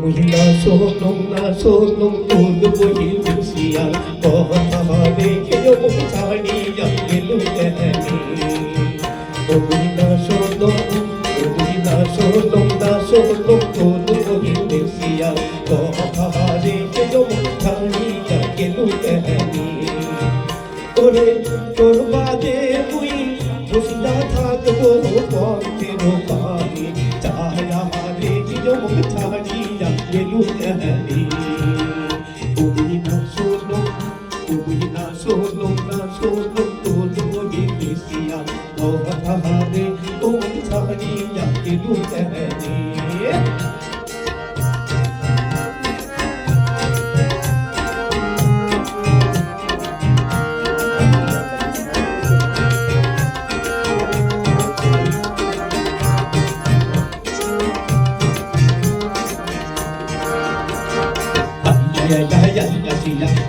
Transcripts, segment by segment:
মহিলা সোনম না সোনম তোর বহি বসিয়া কথা রেখে ছাড়িয়া গেল কেনি মহিলা শোনো মহিলা সোনম না সোনম তোর বহি বসিয়া ছাড়িয়া গেলু কেনি তুমি না শোনো তুমি না শোনো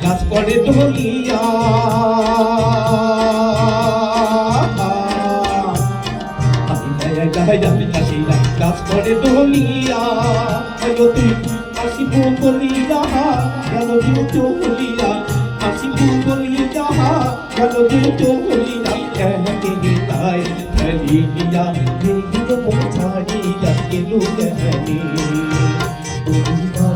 গাছ পরে ধরিয়া গাছ পরে ধরিয়া তুই আসিব বলিয়া গেল চলিয়া আসিব বলিয়া গেল চলিয়া কেহনি তাই ফেলিয়া দিল ছাড়িয়া গেল কেহনি তুমি না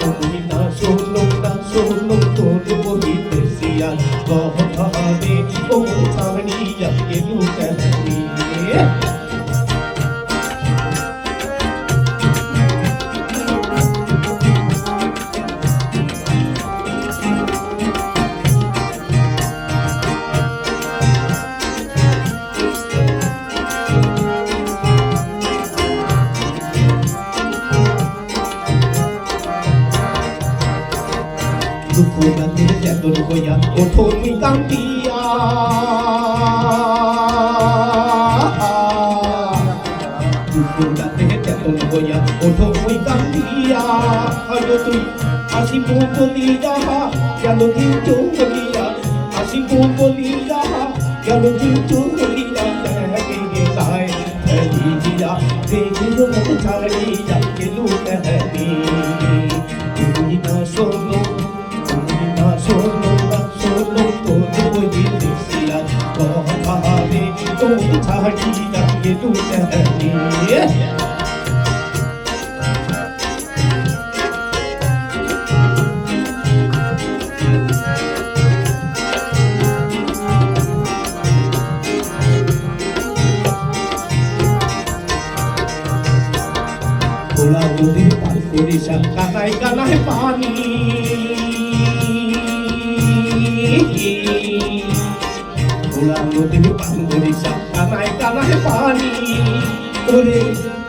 তুমি না শোনো না শোনো তোর বলিতে সিয়া দুঃখ গাতে চেতন হইয়া ওঠো তুমি কান্দিয়া দুঃখ গাতে চেতন হইয়া ওঠো তুমি কান্দিয়া আলো তুই আসিব বলিয়া গেল দিন চলিয়া আসিব বলিয়া গেল দিন চলিয়া কে গায় ফেলিয়া দেখিল মুখ ছাড়িয়া গেলু কেহনি tu tha chi đắc ye tu ta ni Kula kudi pal kudi sang kanai kanai pani ওরে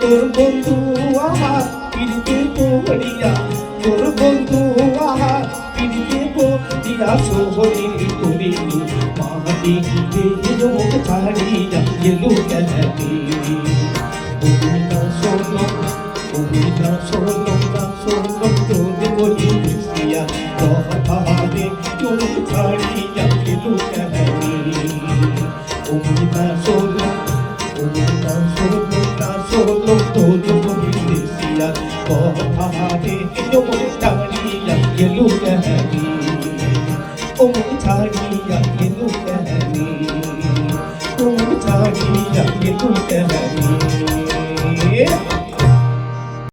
তোর বন্ধু আমার পিড়িতে পড়িয়া, তোর বন্ধু আমার পিড়িতে পড়িয়া সোহরি করিনি মাটি দেহ ছাড়িয়া গেলু গেলি তুমি না শোনো শোনো সিয়া কথারে তোর ছাড়িয়া